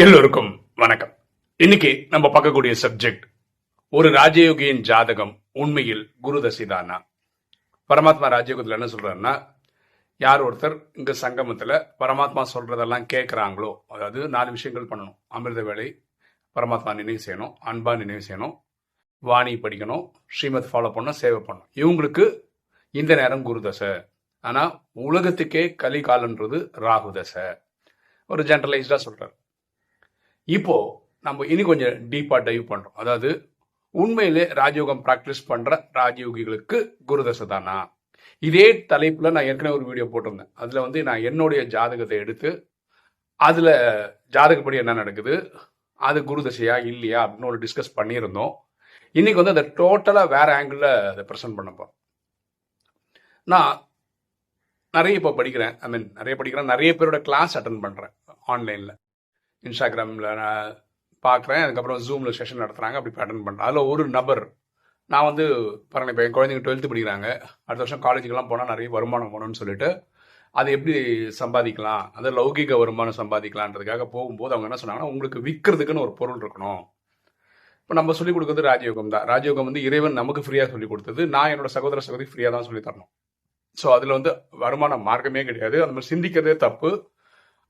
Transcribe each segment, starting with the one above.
எல்லோருக்கும் வணக்கம். இன்னைக்கு நம்ம பார்க்கக்கூடிய சப்ஜெக்ட் ஒரு ராஜயோகியின் ஜாதகம் உண்மையில் குரு தசிதானா பரமாத்மா ராஜயோகத்தில் என்ன சொல்றாருன்னா யார் ஒருத்தர் இங்க சங்கமத்தில் பரமாத்மா சொல்றதெல்லாம் கேட்குறாங்களோ அதாவது நாலு விஷயங்கள் பண்ணணும். அமிர்த வேலை பரமாத்மா நினைவு செய்யணும் அன்பா நினைவு செய்யணும் வாணி படிக்கணும் ஸ்ரீமத் ஃபாலோ பண்ணணும் சேவை பண்ணணும். இவங்களுக்கு இந்த நேரம் குரு தசை. உலகத்துக்கே கலிகாலன்றது ராகு தசை. ஒரு ஜென்ரலைஸ்டாக சொல்கிறார் இப்போ நம்ம இனி கொஞ்சம் டீப்பா டைவ் பண்றோம். அதாவது உண்மையிலே ராஜயோகம் ப்ராக்டிஸ் பண்ற ராஜயோகிகளுக்கு குருதசை தானா? இதே தலைப்புல நான் ஏற்கனவே ஒரு வீடியோ போட்டிருந்தேன். அதுல வந்து நான் என்னுடைய ஜாதகத்தை எடுத்து அதுல ஜாதகப்படி என்ன நடக்குது? அது குருதசையா இல்லையா? அப்படின்னு ஒரு டிஸ்கஸ் பண்ணியிருந்தோம். இன்னைக்கு வந்து அதை டோட்டலா வேற ஆங்கிள் அதை ப்ரெசென்ட் பண்ணப்போம் நான் நிறைய இப்போ படிக்கிறேன். ஐ மீன் நிறைய படிக்கிறேன். நிறைய பேரோட கிளாஸ் அட்டன் பண்றேன் ஆன்லைன்ல இன்ஸ்டாகிராமில் நான் பார்க்குறேன் அதுக்கப்புறம் ஜூமில் செஷன் நடத்துகிறாங்க அப்படி அட்டன் பண்ணுறேன் அதில் ஒரு நபர் நான் வந்து பாருங்க இப்போ என் குழந்தைங்க டுவெல்த்து படிக்கிறாங்க. அடுத்த வருஷம் காலேஜுக்கெல்லாம் போனால் நிறைய வருமானம் போகணும்னு சொல்லிட்டு அதை எப்படி சம்பாதிக்கலாம்? அது லௌகிக வருமானம் சம்பாதிக்கலான்றதுக்காக போகும்போது அவங்க என்ன சொன்னாங்கன்னா உங்களுக்கு விற்கிறதுக்குன்னு ஒரு பொருள் இருக்கணும். இப்போ நம்ம சொல்லிக் கொடுக்குறது ராஜயோகம் தான். ராஜயோகம் வந்து இறைவன் நமக்கு ஃப்ரீயாக சொல்லி கொடுத்தது. நான் என்னோட சகோதர சகோதரி ஃப்ரீயாக தான் சொல்லி தரணும். ஸோ அதில் வந்து வருமான மார்க்கமே கிடையாது. அந்த மாதிரி சிந்திக்கிறதே தப்பு.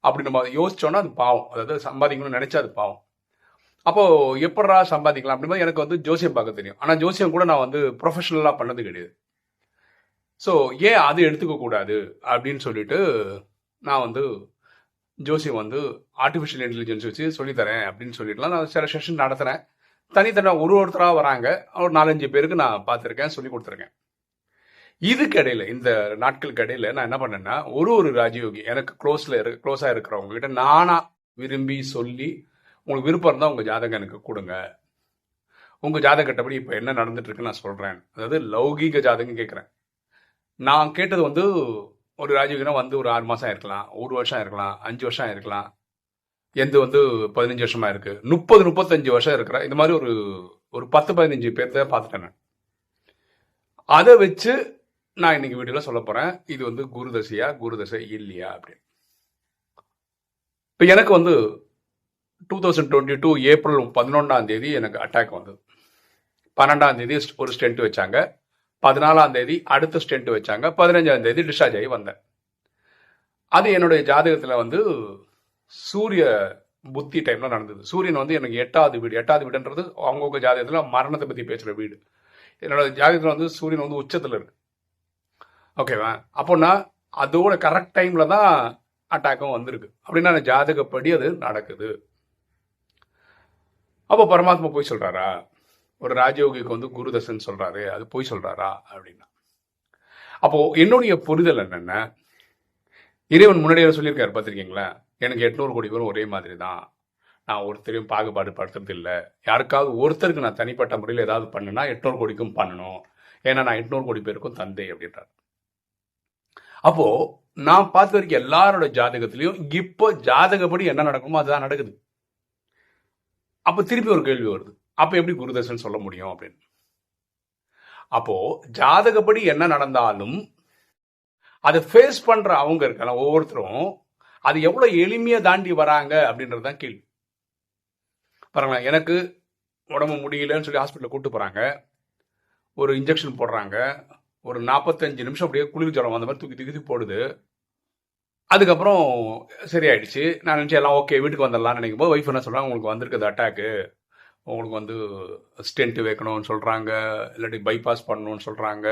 அப்படி நம்ம அதை யோசிச்சோன்னா அது பாவம். அதாவது சம்பாதிக்கணும்னு நினைச்சா அது பாவம். அப்போ எப்படா சம்பாதிக்கலாம் அப்படின்னா எனக்கு வந்து ஜோசியம் பார்க்க தெரியும். ஆனால் ஜோசியம் கூட நான் வந்து ப்ரொஃபஷனலாக பண்ணது கிடையாது. ஸோ ஏன் அது எடுத்துக்க கூடாது அப்படின்னு சொல்லிட்டு நான் வந்து ஜோசியம் வந்து ஆர்டிஃபிஷியல் இன்டெலிஜென்ஸ் வச்சு சொல்லித்தரேன் அப்படின்னு சொல்லிட்டுலாம் நான் சில செஷன் நடத்துகிறேன் தனித்தனியாக ஒரு ஒருத்தராக வராங்க. ஒரு நாலஞ்சு பேருக்கு நான் பார்த்துருக்கேன் சொல்லி கொடுத்துருக்கேன். இதுக்கடையில் இந்த நாட்களுக்கு இடையில நான் என்ன பண்ணேன்னா ஒரு ஒரு ராஜயோகி எனக்கு க்ளோஸ்ல இரு க்ளோஸாக இருக்கிறவங்க கிட்ட நானா விரும்பி சொல்லி உங்களுக்கு விருப்பம் இருந்தால் உங்கள் ஜாதகம் எனக்கு கொடுங்க. உங்கள் ஜாதகட்டப்படி இப்போ என்ன நடந்துட்டு இருக்குன்னு நான் சொல்கிறேன் அதாவது லௌகீக ஜாதகம் கேட்குறேன் நான் கேட்டது வந்து ஒரு ராஜயோகினா வந்து ஒரு ஆறு மாதம் இருக்கலாம் ஒரு வருஷம் இருக்கலாம் அஞ்சு வருஷம் இருக்கலாம். எந்த வந்து பதினஞ்சு வருஷமாக இருக்குது முப்பது முப்பத்தஞ்சு வருஷம் இருக்கிற இந்த மாதிரி ஒரு ஒரு பத்து பதினஞ்சு பேர்த்த பார்த்துட்டேன் நான். அதை வச்சு நான் இன்னைக்கு வீடியோல சொல்ல போறேன். இது வந்து குருதசையா குருதசை இல்லையா அப்படின்னு. இப்போ எனக்கு வந்து two thousand twenty two April பதினொன்றாம் தேதி எனக்கு அட்டாக் வந்தது. பன்னெண்டாம் தேதி ஒரு ஸ்டென்ட் வச்சாங்க. பதினாலாம் தேதி அடுத்த ஸ்டென்ட் வச்சாங்க. பதினஞ்சாம் தேதி டிஸ்சார்ஜ் ஆகி வந்தேன். அது என்னுடைய ஜாதகத்தில் வந்து சூரிய புத்தி டைம்ல நடந்தது. சூரியன் வந்து எனக்கு எட்டாவது வீடு. எட்டாவது வீடுன்றது அவங்கவுங்க ஜாதகத்தில் மரணத்தை பற்றி பேசுகிற வீடு. என்னோட ஜாதகத்தில் வந்து சூரியன் வந்து உச்சத்தில் இருக்கு. ஓகேவா அப்போனா அதோட கரெக்ட் டைம்ல தான் அட்டாக்கும் வந்திருக்கு. அப்படின்னா ஜாதகப்படி அது நடக்குது. அப்போ பரமாத்மா போய் சொல்றாரா? ஒரு ராஜயோகிக்கு வந்து குருதசன் சொல்றாரு அது போய் சொல்றாரா? அப்படின்னா. அப்போ என்னுடைய புரிதல் என்னென்ன? இறைவன் முன்னாடியே சொல்லியிருக்காரு பார்த்துருக்கீங்களா? எனக்கு எட்நூறு கோடி பேரும் ஒரே மாதிரி தான். நான் ஒருத்தரையும் பாகுபாடு படுத்துறது இல்லை. யாருக்காவது ஒருத்தருக்கு நான் தனிப்பட்ட முறையில் ஏதாவது பண்ணுனா எட்நூறு கோடிக்கும் பண்ணணும். ஏன்னா நான் எட்நூறு கோடி பேருக்கும் தந்தை அப்படின்றார். அப்போ நான் பார்த்த வரைக்கும் எல்லாரோட ஜாதகத்திலையும் இப்போ ஜாதகப்படி என்ன நடக்குமோ அதுதான் நடக்குது. அப்போ திருப்பி ஒரு கேள்வி வருது. அப்போ எப்படி குருதர்சன் சொல்ல முடியும் அப்படின்னு. அப்போ ஜாதகப்படி என்ன நடந்தாலும் அதை ஃபேஸ் பண்ற அவங்க இருக்கலாம் ஒவ்வொருத்தரும் அது எவ்வளவு எளிமையாக தாண்டி வராங்க அப்படின்றதுதான் கேள்வி. பாருங்களேன் எனக்கு உடம்பு முடியலன்னு சொல்லி ஹாஸ்பிட்டலில் கூப்பிட்டு போறாங்க. ஒரு இன்ஜெக்ஷன் போடுறாங்க. ஒரு நாற்பத்தஞ்சு நிமிஷம் அப்படியே குளிர் ஜலம் அந்த மாதிரி தூக்கி தூக்கி போடுது. அதுக்கப்புறம் சரியாயிடுச்சு. நான் நினச்சேன் எல்லாம் ஓகே வீட்டுக்கு வந்துடலாம்னு நினைக்கும் போது ஒய்ஃப் என்ன சொல்கிறாங்க உங்களுக்கு வந்திருக்குது அட்டாக்கு உங்களுக்கு வந்து ஸ்டென்ட் வைக்கணும்னு சொல்கிறாங்க இல்லாட்டி பைபாஸ் பண்ணணும்னு சொல்கிறாங்க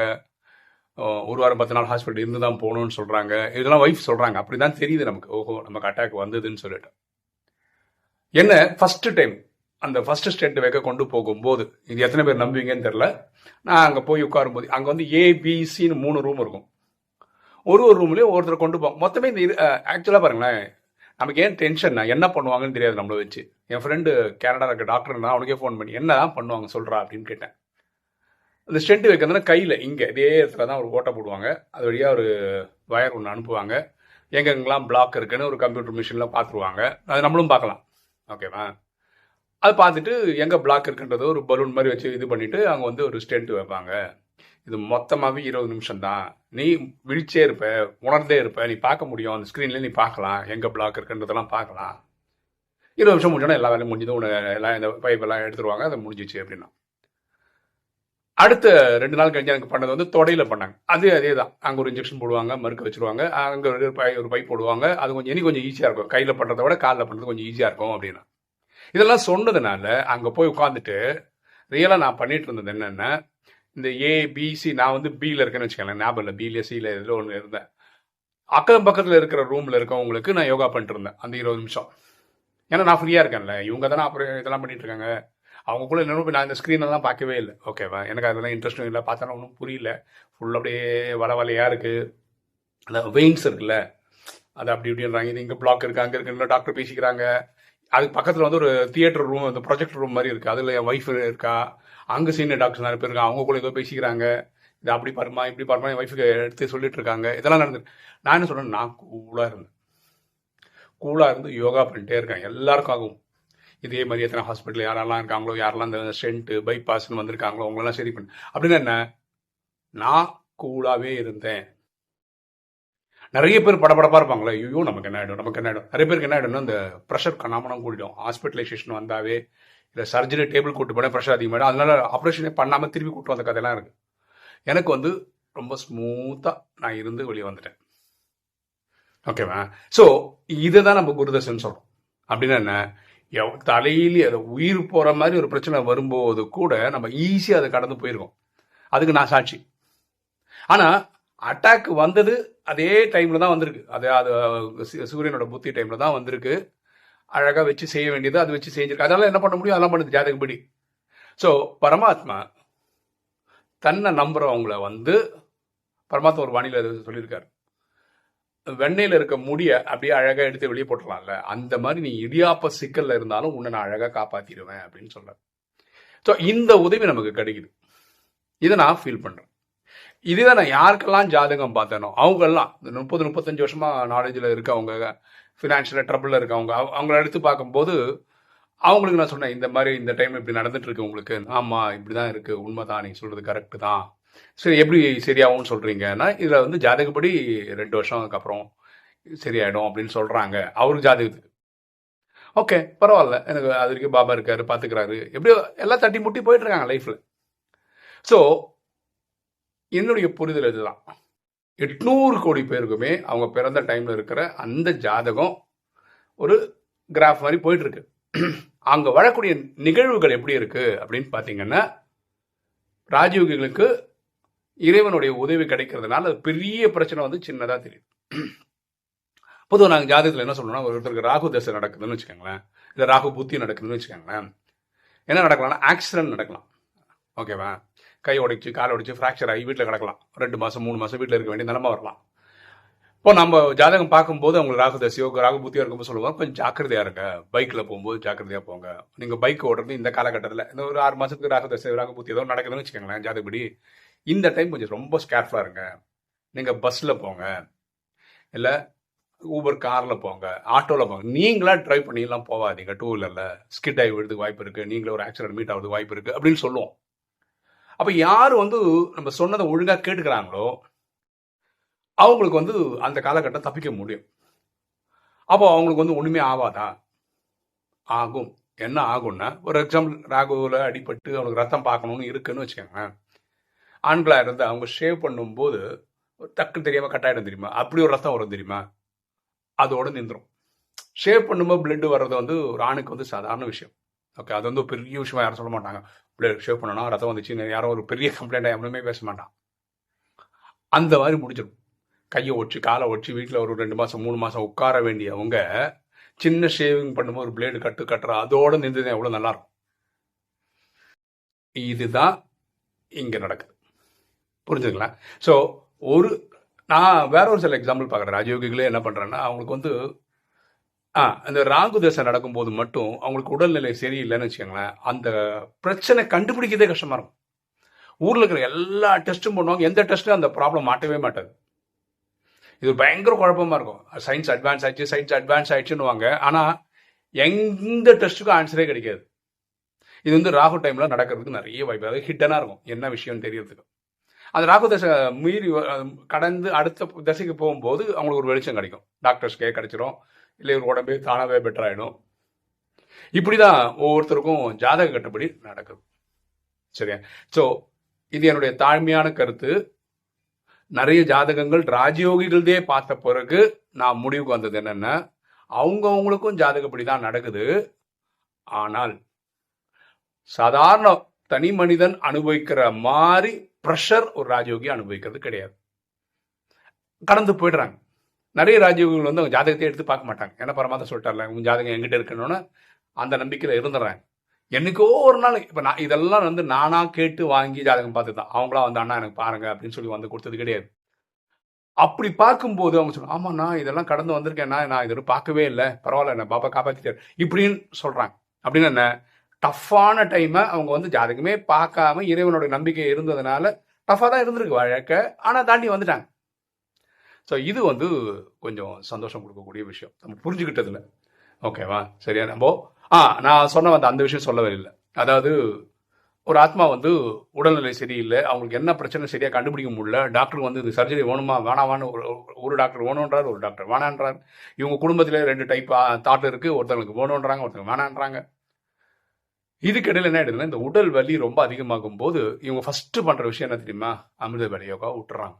ஒரு வாரம் பத்து நாள் ஹாஸ்பிட்டல் இருந்து தான் போகணும்னு சொல்கிறாங்க இதெல்லாம் ஒய்ஃப் சொல்கிறாங்க அப்படி தான் தெரியுது நமக்கு. ஓஹோ நமக்கு அட்டாக் வந்ததுன்னு சொல்லிட்டு. என்ன? ஃபஸ்ட்டு டைம் அந்த ஃபர்ஸ்ட் ஸ்டேட் வைக்க கொண்டு போகும்போது இது எத்தனை பேர் நம்புவீங்கன்னு தெரில நான் அங்கே போய் உட்காரும்போது அங்கே வந்து ஏபிசின்னு மூணு ரூம் இருக்கும். ஒரு ஒரு ரூம்லேயும் ஒருத்தர் கொண்டு போவோம் மொத்தமே இந்த ஆக்சுவலாக பாருங்களேன். நமக்கு ஏன் டென்ஷன் என்ன பண்ணுவாங்கன்னு தெரியாது நம்மளை வச்சு. என் ஃப்ரெண்டு கேனடா இருக்க டாக்டர் நான் அவனுக்கே ஃபோன் பண்ணி என்ன தான் பண்ணுவாங்க சொல்கிறா அப்படின்னு கேட்டேன். அந்த ஸ்டெண்ட் வைக்கிறதுனா கையில் இங்கே இதே இடத்துல தான் ஒரு ஓட்டை போடுவாங்க. அது வழியாக ஒரு வயர் ஒன்று அனுப்புவாங்க. எங்கெங்கெல்லாம் பிளாக் இருக்குன்னு ஒரு கம்ப்யூட்டர் மிஷினில் பார்த்துருவாங்க. அது நம்மளும் பார்க்கலாம். ஓகேவா அது பார்த்துட்டு எங்கே பிளாக் இருக்குன்றது ஒரு பலூன் மாதிரி வச்சு இது பண்ணிவிட்டு அங்கே வந்து ஒரு ஸ்டெண்ட் வைப்பாங்க. இது மொத்தமாகவே இருபது நிமிஷம் தான் நீ விழிச்சே இருப்ப உணர்ந்தே இருப்ப நீ பார்க்க முடியும். அந்த ஸ்க்ரீன்லேயே நீ பார்க்கலாம். எங்கே பிளாக் இருக்குன்றதெல்லாம் பார்க்கலாம். இருபது நிமிஷம் முடிஞ்சோன்னா எல்லா வேலையும் முடிஞ்சது. உன எல்லாம் இந்த பைப்பெல்லாம் எடுத்துருவாங்க. அதை முடிஞ்சிச்சு அப்படின்னா. அடுத்த ரெண்டு நாள் கழிஞ்சு எனக்கு பண்ணது வந்து தொடையில் பண்ணாங்க. அது அதே தான். அங்கே ஒரு இன்ஜெக்ஷன் போடுவாங்க மறுக்க வச்சிருவாங்க. அங்கே ஒரு பை ஒரு பைப் போடுவாங்க. அது கொஞ்சம் இனி கொஞ்சம் ஈஸியாக இருக்கும். கையில் பண்ணுறத விட காலில் பண்ணுறது கொஞ்சம் ஈஸியாக இருக்கும் அப்படின்னா. இதெல்லாம் சொன்னதுனால அங்கே போய் உட்காந்துட்டு ரியலாக நான் பண்ணிட்டு இருந்தது என்னென்னா இந்த ஏ பிசி நான் வந்து பியில் இருக்கேன்னு வச்சுக்கோங்களேன். ஞாபகம் இல்லை பியில் சியில் இதில் ஒன்று இருந்தேன். அக்கம் பக்கத்தில் இருக்கிற ரூமில் இருக்கவங்களுக்கு நான் யோகா பண்ணிட்டு இருந்தேன் அந்த இருபது நிமிஷம். ஏன்னா நான் ஃப்ரீயாக இருக்கேன்ல இவங்க தானே அப்புறம் இதெல்லாம் பண்ணிட்டு இருக்காங்க. கூட என்ன நான் இந்த ஸ்க்ரீன் எல்லாம் பார்க்கவே இல்லை. ஓகேவா எனக்கு அதெல்லாம் இன்ட்ரெஸ்ட்டும் இல்லை பார்த்தாலும் ஒன்றும் புரியல. ஃபுல் அப்படியே வள வலையாக இருக்குது அந்த வெயின்ஸ் இருக்குல்ல அது அப்படி இப்படின்றாங்க. இது இங்கே பிளாக் இருக்குது அங்கே இருக்குன்னு டாக்டர் பேசிக்கிறாங்க. அதுக்கு பக்கத்தில் வந்து ஒரு தியேட்டர் ரூம் அந்த ப்ரொஜெக்டர் ரூம் மாதிரி இருக்குது அதில் என் ஒய்ஃப் இருக்கா? அங்கே சீனியர் டாக்டர்ஸ் நிறைய பேர் இருக்காங்க. அவங்க கூட ஏதோ பேசிக்கிறாங்க. இது அப்படி பாருமா இப்படி பாருமா என் ஒய்ஃபுக்கு எடுத்து சொல்லிட்டு இருக்காங்க. இதெல்லாம் நடந்து நான் என்ன சொல்றேன் நான் கூலாக இருந்தேன். கூலாக இருந்து யோகா பண்ணிட்டே இருக்கேன். எல்லாருக்கும் ஆகும். இதே மாதிரி எத்தனை ஹாஸ்பிட்டல் யாரெல்லாம் இருக்காங்களோ யாரெல்லாம் இந்த ஸ்டென்ட்டு பைபாஸ்னு வந்திருக்காங்களோ அவங்களெல்லாம் சரி பண்ணு. அப்படின்னா என்ன? நான் கூலாகவே இருந்தேன். நிறைய பேர் படபடப்பாக இருப்பாங்களே ஐயோ நமக்கு என்ன ஆகிடும் நமக்கு என்ன ஆகிடும் நிறைய பேருக்கு என்ன ஆகிடும்னா இந்த ப்ரெஷர் கண்ணாமணம் கூடிடும். ஹாஸ்பிட்டலைசேஷன் வந்தாவே இல்லை சர்ஜரி டேபிள் கூட்டு போனால் ப்ரெஷர் அதிகமாகிடும் அதனால ஆப்ரேஷனே பண்ணாமல் திருப்பி கூட்டு வந்த கதையெல்லாம் இருக்குது எனக்கு வந்து ரொம்ப ஸ்மூத்தாக நான் இருந்து வெளியே வந்துட்டேன். ஓகேவா ஸோ இதை தான் நம்ம குருதர்ஷன் சொல்கிறோம் அப்படின்னா என்ன? எவ் தலையிலே அதை உயிர் போகிற மாதிரி ஒரு பிரச்சனை வரும்போது கூட நம்ம ஈஸியாக அதை கடந்து போயிருக்கோம். அதுக்கு நான் சாட்சி. ஆனால் அட்டாக் வந்தது அதே டைமில் தான் வந்திருக்கு. அது அது சு- சூரியனோட புத்தி டைமில் தான் வந்திருக்கு. அழகாக வச்சு செய்ய வேண்டியது அது வச்சு செஞ்சிருக்கு. அதெல்லாம் என்ன பண்ண முடியும்? அதெல்லாம் பண்ணுது ஜாதகப்படி ஸோ பரமாத்மா தன்னை நம்புறவங்கள வந்து பரமாத்மா ஒரு வானிலை சொல்லியிருக்காரு. வெண்ணெயில் இருக்க முடிய அப்படியே அழகாக எடுத்து வெளியே போட்டுடலாம்ல அந்த மாதிரி நீ இடியாப்ப சிக்கலில் இருந்தாலும் உன்னை நான் அழகாக காப்பாற்றிடுவேன் அப்படின்னு சொல்கிறேன் ஸோ இந்த உதவி நமக்கு கிடைக்குது. இதை நான் ஃபீல் பண்ணுறேன் இதுதான் நான் யாருக்கெல்லாம் ஜாதகம் பார்த்தேனோ அவங்கெல்லாம் இந்த முப்பது முப்பத்தஞ்சு வருஷமா நாலேஜில் இருக்கவங்க ஃபினான்ஷியலாக ட்ரபிளில் இருக்கவங்க அவங்கள எடுத்து பார்க்கும்போது அவங்களுக்கு நான் சொன்னேன் இந்த மாதிரி இந்த டைம் இப்படி நடந்துட்டு இருக்கு உங்களுக்கு. தான் இருக்குது உண்மை தான் நீங்கள் சொல்கிறது கரெக்ட்டு தான். சரி எப்படி சரியாகும்னு சொல்கிறீங்கன்னா இதில் வந்து ஜாதகப்படி ரெண்டு வருஷம் அப்புறம் சரியாயிடும் அப்படின்னு சொல்கிறாங்க அவருக்கு ஜாதகத்துக்கு. ஓகே பரவாயில்ல எனக்கு அது வரைக்கும் பாபா இருக்காரு பார்த்துக்கிறாரு எப்படியோ எல்லாம் தட்டி முட்டி போயிட்டுருக்காங்க லைஃப்பில் ஸோ என்னுடைய புரிதல் இதுதான். எட்நூறு கோடி பேருக்குமே அவங்க பிறந்த டைம்ல இருக்கிற அந்த ஜாதகம் ஒரு கிராஃப் மாதிரி போயிட்டு இருக்கு அங்க வரக்கூடிய நிகழ்வுகள் எப்படி இருக்கு அப்படின்னு பாத்தீங்கன்னா ராஜயோகிகளுக்கு இறைவனுடைய உதவி கிடைக்கிறதுனால அது பெரிய பிரச்சனை வந்து சின்னதாக தெரியுது. பொதுவாக நாங்கள் ஜாதகத்தில் என்ன சொல்லணும்னா ஒருத்தருக்கு ராகு தசை நடக்குதுன்னு வச்சுக்கோங்களேன். இல்லை ராகு புத்தி நடக்குதுன்னு வச்சுக்கோங்களேன். என்ன நடக்கலாம்னா ஆக்சிடென்ட் நடக்கலாம். ஓகேவா கை உடைச்சு கால் உடைச்சு ஃப்ராக்சர் ஆகி வீட்டில் கிடக்கலாம். ரெண்டு மாதம் மூணு மாதம் வீட்டில் இருக்க வேண்டிய நிலமை வரலாம். இப்போ நம்ம ஜாதகம் பார்க்கும்போது அவங்களுக்கு ராகு தசையோ ராகு புத்தியோ இருக்கும்போது சொல்லுவாங்க கொஞ்சம் ஜாக்கிரதையாக இருங்க. பைக்கில் போகும்போது ஜாக்கிரதையாக போங்க. நீங்கள் பைக் ஓடுறது இந்த காலகட்டத்தில் இந்த ஒரு ஆறு மாதத்துக்கு ராகு தசை ராகு புத்தி ஏதோ நடக்குதுன்னு வச்சுக்கோங்களேன் ஜாதகப்படி. இந்த டைம் கொஞ்சம் ரொம்ப ஸ்கேர்ஃபுல்லாக இருங்க. நீங்கள் பஸ்ஸில் போங்க. இல்லை ஊபர் காரில் போங்க. ஆட்டோவில் போங்க. நீங்களாம் ட்ரைவ் பண்ணிலாம் போகாதீங்க. டூ வீலரில் ஸ்கிட் ஆகி விழுறதுக்கு வாய்ப்பு இருக்குது நீங்களே ஒரு ஆக்சிடென்ட் மீட் ஆகிறதுக்கு வாய்ப்பு இருக்குது அப்படின்னு சொல்லுவோம். அப்போ யார் வந்து நம்ம சொன்னதை ஒழுங்காக கேட்டுக்கிறாங்களோ அவங்களுக்கு வந்து அந்த காலகட்டம் தப்பிக்க முடியும். அப்போ அவங்களுக்கு வந்து ஒன்றுமே ஆகாதா ஆகும். என்ன ஆகும்னா ஒரு எக்ஸாம்பிள் ராகுவில் அடிபட்டு அவனுக்கு ரத்தம் பார்க்கணும்னு இருக்குன்னு வச்சுக்கோங்க ஆண்களாக இருந்து அவங்க ஷேவ் பண்ணும்போது டக்குன்னு தெரியாமல் கட்டாயிடும் தெரியுமா? அப்படி ஒரு ரத்தம் வரும் தெரியுமா? அதோடு நின்றும் ஷேவ் பண்ணும்போது பிளட் வர்றது வந்து ஒரு ஆணுக்கு வந்து சாதாரண விஷயம். ஓகே அது வந்து ஒரு பெரிய விஷயமா யாரும் சொல்ல மாட்டாங்க. பிளட் ஷேவ் பண்ணனா ரத்தம் வந்துச்சு யாரும் ஒரு பெரிய கம்ப்ளைண்ட் எவ்வளவுமே பேச மாட்டான். அந்த மாதிரி முடிஞ்சிடும். கையை ஒச்சு காலை ஒடிச்சு வீட்டில் ஒரு ரெண்டு மாதம் மூணு மாதம் உட்கார வேண்டியவங்க சின்ன ஷேவிங் பண்ணும்போது ஒரு பிளேடு கட்டு கட்டுற அதோட நின்றுதான் எவ்வளோ நல்லா இருக்கும் இதுதான் இங்கே நடக்குது. புரிஞ்சுங்களா ஸோ ஒரு நான் வேற ஒரு சில எக்ஸாம்பிள் பார்க்குறேன். ராஜயோகிகளே என்ன பண்ணுறேன்னா அவங்களுக்கு வந்து ஆ அந்த ராகு தசை நடக்கும்போது மட்டும் அவங்களுக்கு உடல்நிலை சரியில்லைன்னு வச்சுக்கோங்களேன் அந்த பிரச்சனை கண்டுபிடிக்கிறதே கஷ்டமாக இருக்கும். ஊரில் இருக்கிற எல்லா டெஸ்ட்டும் பண்ணுவாங்க எந்த டெஸ்ட்டும் அந்த ப்ராப்ளம் மாட்டவே மாட்டாது. இது பயங்கர குழப்பமாக இருக்கும். சயின்ஸ் அட்வான்ஸ் ஆயிடுச்சு சயின்ஸ் அட்வான்ஸ் ஆயிடுச்சுன்னுவாங்க. ஆனால் எந்த டெஸ்ட்டுக்கும் ஆன்சரே கிடைக்காது. இது வந்து ராகு டைமில் நடக்கிறதுக்கு நிறைய வாய்ப்பு அது ஹிட்டனாக இருக்கும். என்ன விஷயம்னு தெரியறதுக்கு. அந்த ராகு தசை மீறி கடந்து அடுத்த தசைக்கு போகும்போது அவங்களுக்கு ஒரு வெளிச்சம் கிடைக்கும். டாக்டர்ஸ்க்கே கிடைச்சிரும். இல்லை இவர் உடம்பே தானாகவே பெட்டராயிடும் இப்படி தான் ஒவ்வொருத்தருக்கும் ஜாதக கட்டுப்படி நடக்குது. சரியா? ஸோ இது என்னுடைய தாழ்மையான கருத்து நிறைய ஜாதகங்கள் ராஜயோகிகளதே பார்த்த பிறகு நான் முடிவுக்கு வந்தது என்னென்னா அவங்கவுங்களுக்கும் ஜாதகப்படி தான் நடக்குது. ஆனால் சாதாரண தனி மனிதன் அனுபவிக்கிற மாதிரி ப்ரெஷர் ஒரு ராஜயோகி அனுபவிக்கிறது கிடையாது. கடந்து போயிடுறாங்க. நிறைய ராஜயோகிகள் வந்து அவங்க ஜாதகத்தை எடுத்து பார்க்க மாட்டாங்க. ஏன்னா பரமாத்மா சொல்லிட்டார்ல உங்க ஜாதகம் எங்கிட்ட இருக்கணும்னு அந்த நம்பிக்கையில் இருந்துடுறாங்க என்னைக்கோ ஒரு நாள் இப்போ நான் இதெல்லாம் வந்து நானா கேட்டு வாங்கி ஜாதகம் பார்த்து தான். அவங்களா வந்து அண்ணா எனக்கு பாருங்க அப்படின்னு சொல்லி வந்து கொடுத்தது கிடையாது. அப்படி பார்க்கும்போது அவங்க சொல்லுவாங்க ஆமா நான் இதெல்லாம் கடந்து வந்திருக்கேன்னா நான் இது பார்க்கவே இல்லை. பரவாயில்ல என்ன பாப்பா காப்பாற்றிட்டார் இப்படின்னு சொல்றாங்க. அப்படின்னு என்ன? டஃப்பான டைமை அவங்க வந்து ஜாதகமே பார்க்காம இறைவனோட நம்பிக்கை இருந்ததுனால டஃப்பாக தான் இருந்திருக்கு வாழ்க்கை. ஆனால் தாண்டி வந்துட்டாங்க. ஸோ இது வந்து கொஞ்சம் சந்தோஷம் கொடுக்கக்கூடிய விஷயம். நம்ம புரிஞ்சுக்கிட்டதில்ல ஓகேவா? சரியா? நம்ம ஆ நான் சொன்ன வந்து அந்த விஷயம் சொல்லவே இல்லை. அதாவது ஒரு ஆத்மா வந்து உடல்நிலை சரியில்லை. அவங்களுக்கு என்ன பிரச்சனை சரியாக கண்டுபிடிக்க முடியல. டாக்டர் வந்து இந்த சர்ஜரி வேணுமா? வேணாமான்னு ஒரு ஒரு டாக்டர் வேணுன்றார் ஒரு டாக்டர் வேணான்றார். இவங்க குடும்பத்தில் ரெண்டு டைப் தாட் இருக்குது ஒருத்தவங்களுக்கு வேணுன்றாங்க ஒருத்தவங்க வேணான்றாங்க. இதுக்கிடையில் என்ன ஆயிடுதுன்னா இந்த உடல் வலி ரொம்ப அதிகமாகும் போது இவங்க ஃபஸ்ட்டு பண்ணுற விஷயம் என்ன தெரியுமா? அமிர்த வேலையோகா விட்டுறாங்க.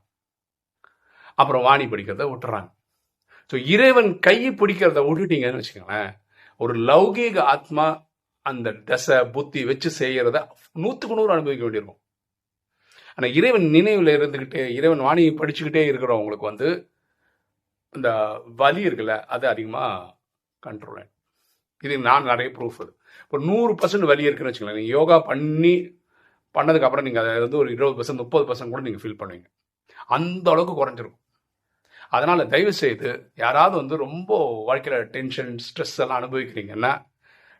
அப்புறம் வாணி பிடிக்கிறத விட்டுறாங்க ஸோ இறைவன் கையை பிடிக்கிறத விட்டுட்டீங்கன்னு வச்சுக்கோங்களேன் ஒரு லௌகீக ஆத்மா அந்த தசை புத்தி வச்சு செய்கிறத நூற்றுக்கு நூறு அனுபவிக்க வேண்டியிருக்கும். ஆனால் இறைவன் நினைவில் இருந்துக்கிட்டே இறைவன் வாணியை படிச்சுக்கிட்டே இருக்கிறவங்களுக்கு வந்து இந்த வலி இருக்குல்ல அது அதிகமாக கண்ட்ரோல் இது நான் நிறைய ப்ரூஃப் அது. இப்போ நூறு பர்சன்ட் வலி இருக்குன்னு வச்சுக்கலாம் நீங்கள் யோகா பண்ணி பண்ணதுக்கப்புறம் நீங்கள் அதை வந்து ஒரு இருபது பர்சன்ட் முப்பது பர்சன்ட் கூட நீங்கள் ஃபீல் பண்ணுவீங்க. அந்த அளவுக்கு குறைஞ்சிருக்கும். அதனால் தயவு செய்து யாராவது வந்து ரொம்ப வாழ்க்கையில் டென்ஷன் ஸ்ட்ரெஸ் எல்லாம் அனுபவிக்கிறீங்கன்னா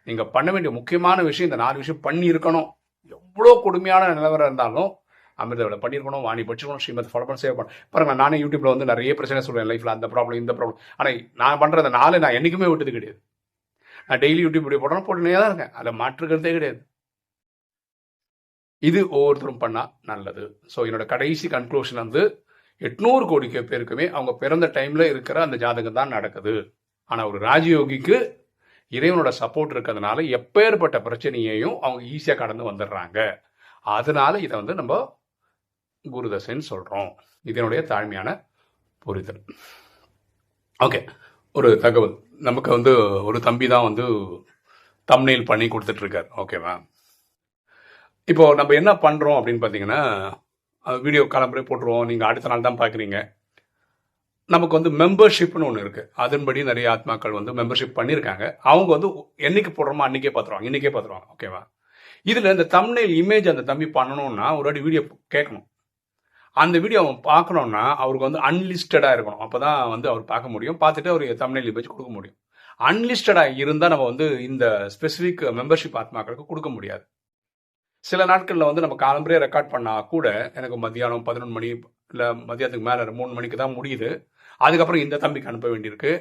நீங்கள் பண்ண வேண்டிய முக்கியமான விஷயம் இந்த நாலு விஷயம் பண்ணியிருக்கணும். எவ்வளோ கொடுமையான நிலவரம் இருந்தாலும் அமிர்தவில் பண்ணியிருக்கணும் வாணி படிச்சிருக்கணும் ஸ்ரீமத் ஃபாலோ பண்ண சேவ் பண்ணணும் பாருங்க நானே யூடியூப்ல வந்து நிறைய பிரச்சனை சொல்றேன் லைஃப்ல அந்த ப்ராப்ளம் இந்த ப்ராப்ளம் ஆனால் நான் பண்ணுறத நாலு நான் என்றைக்குமே விட்டது கிடையாது. நான் டெய்லி யூடியூப் இப்படி போடணும் போட்டுனே தான் இருக்கேன். அதில் மாற்றுக்கிறதே கிடையாது. இது ஒவ்வொருத்தரும் பண்ணால் நல்லது. ஸோ என்னோட கடைசி கன்க்ளூஷன் வந்து எட்நூறு கோடி பேருக்குமே அவங்க பிறந்த டைமில் இருக்கிற அந்த ஜாதகம் தான் நடக்குது. ஆனால் ஒரு ராஜயோகிக்கு இறைவனோட சப்போர்ட் இருக்கிறதுனால எப்பேற்பட்ட பிரச்சனையையும் அவங்க ஈஸியாக கடந்து வந்துடுறாங்க. அதனால இதை வந்து நம்ம குருதசைன்னு சொல்கிறோம் இதனுடைய தாழ்மையான புரிதல். ஓகே ஒரு தகவல். நமக்கு வந்து ஒரு தம்பி தான் வந்து தம்னெயில் பண்ணி கொடுத்துட்ருக்கார் ஓகேவா இப்போ நம்ம என்ன பண்ணுறோம் அப்படின்னு பார்த்தீங்கன்னா வீடியோ கிளம்புறே போட்டுருவோம். நீங்கள் அடுத்த நாள் தான் பார்க்குறீங்க நமக்கு வந்து மெம்பர்ஷிப்னு ஒன்று இருக்குது அதன்படி நிறைய ஆத்மாக்கள் வந்து மெம்பர்ஷிப் பண்ணியிருக்காங்க அவங்க வந்து என்னைக்கு போடுறோமோ அன்றைக்கே பார்த்துருவாங்க இன்றைக்கே பார்த்துருவாங்க ஓகேவா இதில் இந்த தமிழில் இமேஜ் அந்த தம்பி பண்ணணும்னா ஒரு அடி வீடியோ கேட்கணும். அந்த வீடியோ அவன் பார்க்கணும்னா அவருக்கு வந்து அன்லிஸ்டடாக இருக்கணும். அப்போ தான் வந்து அவர் பார்க்க முடியும். பார்த்துட்டு அவர் தமிழில் இமேஜ் கொடுக்க முடியும். அன்லிஸ்டடாக இருந்தால் நம்ம வந்து இந்த ஸ்பெசிஃபிக் மெம்பர்ஷிப் ஆத்மாக்களுக்கு கொடுக்க முடியாது. சில நாட்களில் வந்து நம்ம காலம்பரே ரெக்கார்ட் பண்ணால் கூட எனக்கு மத்தியானம் பதினொன்று மணி இல்லை மதியானத்துக்கு மேலே மூணு மணிக்கு தான் முடியுது. அதுக்கப்புறம் இந்த தம்பிக்கு அனுப்ப வேண்டியிருக்கு.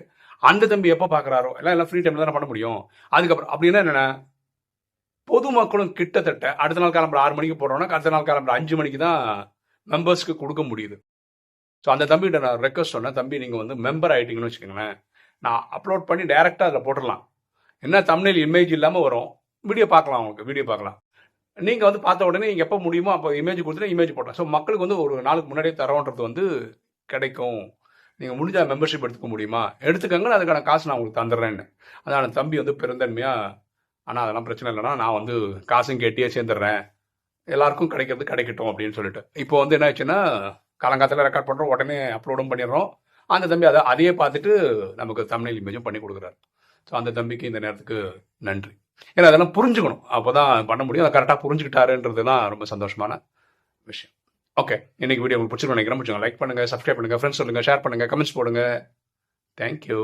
அந்த தம்பி எப்போ பார்க்குறாரோ எல்லாம் எல்லாம் ஃப்ரீ டைமில் தானே பண்ண முடியும். அதுக்கப்புறம் அப்படின்னா என்னென்ன? பொதுமக்களும் கிட்டத்தட்ட அடுத்த நாள் கிளம்புற ஆறு மணிக்கு போடுறோம்னா அடுத்த நாள் கிளம்புற அஞ்சு மணிக்கு தான் மெம்பர்ஸ்க்கு கொடுக்க முடியுது. ஸோ அந்த தம்பிகிட்ட நான் ரெக்வஸ்ட் சொன்னேன் தம்பி நீங்கள் வந்து மெம்பர் ஆகிட்டீங்கன்னு வச்சுக்கோங்களேன். நான் அப்லோட் பண்ணி டைரெக்டாக அதில் போட்டுடலாம். என்ன தமிழில் இமேஜ் இல்லாமல் வரும்? வீடியோ பார்க்கலாம் அவங்களுக்கு வீடியோ பார்க்கலாம். நீங்கள் வந்து பார்த்த உடனே நீங்கள் எப்போ முடியுமோ அப்போ இமேஜ் கொடுத்துட்டு இமேஜ் போட்டோம் ஸோ மக்களுக்கு வந்து ஒரு நாளுக்கு முன்னாடியே தரோன்றது வந்து கிடைக்கும். நீங்கள் முடிஞ்சால் மெம்பர்ஷிப் எடுத்துக்க முடியுமா? எடுத்துக்கங்க அதுக்கான காசு நான் உங்களுக்கு தந்துடுறேன்னு. அதான் தம்பி வந்து பெருந்தன்மையாக ஆனால் அதெல்லாம் பிரச்சனை இல்லைன்னா நான் வந்து காசும் கேட்டியே சேர்ந்துடுறேன். எல்லாருக்கும் கிடைக்கிறது கிடைக்கட்டும் அப்படின்னு சொல்லிட்டு. இப்போ வந்து என்ன ஆச்சுன்னா காலங்காலத்தில் ரெக்கார்ட் பண்ணுறோம் உடனே அப்லோடும் பண்ணிடுறோம். அந்த தம்பி அதை அதையே பார்த்துட்டு நமக்கு தமிழ் இமேஜும் பண்ணி கொடுக்குறாரு. ஸோ அந்த தம்பிக்கு இந்த நேரத்துக்கு நன்றி. ஏன்னா அதெல்லாம் புரிஞ்சுக்கணும். அப்போ தான் பண்ண முடியும். அதை கரெக்டாக புரிஞ்சுக்கிட்டாருன்றது தான் ரொம்ப சந்தோஷமான விஷயம். ஓகே இன்னைக்கு வீடியோ உங்களுக்கு பிடிச்சிருக்கோம் நினைக்கிறேன். லைக் பண்ணுங்கள் சப்ஸ்கிரைப் பண்ணுங்கள் ஃப்ரெண்ட்ஸ் சொல்லுங்கள் ஷேர் பண்ணுங்கள் கமெண்ட்ஸ் போடுங்க. தேங்க்யூ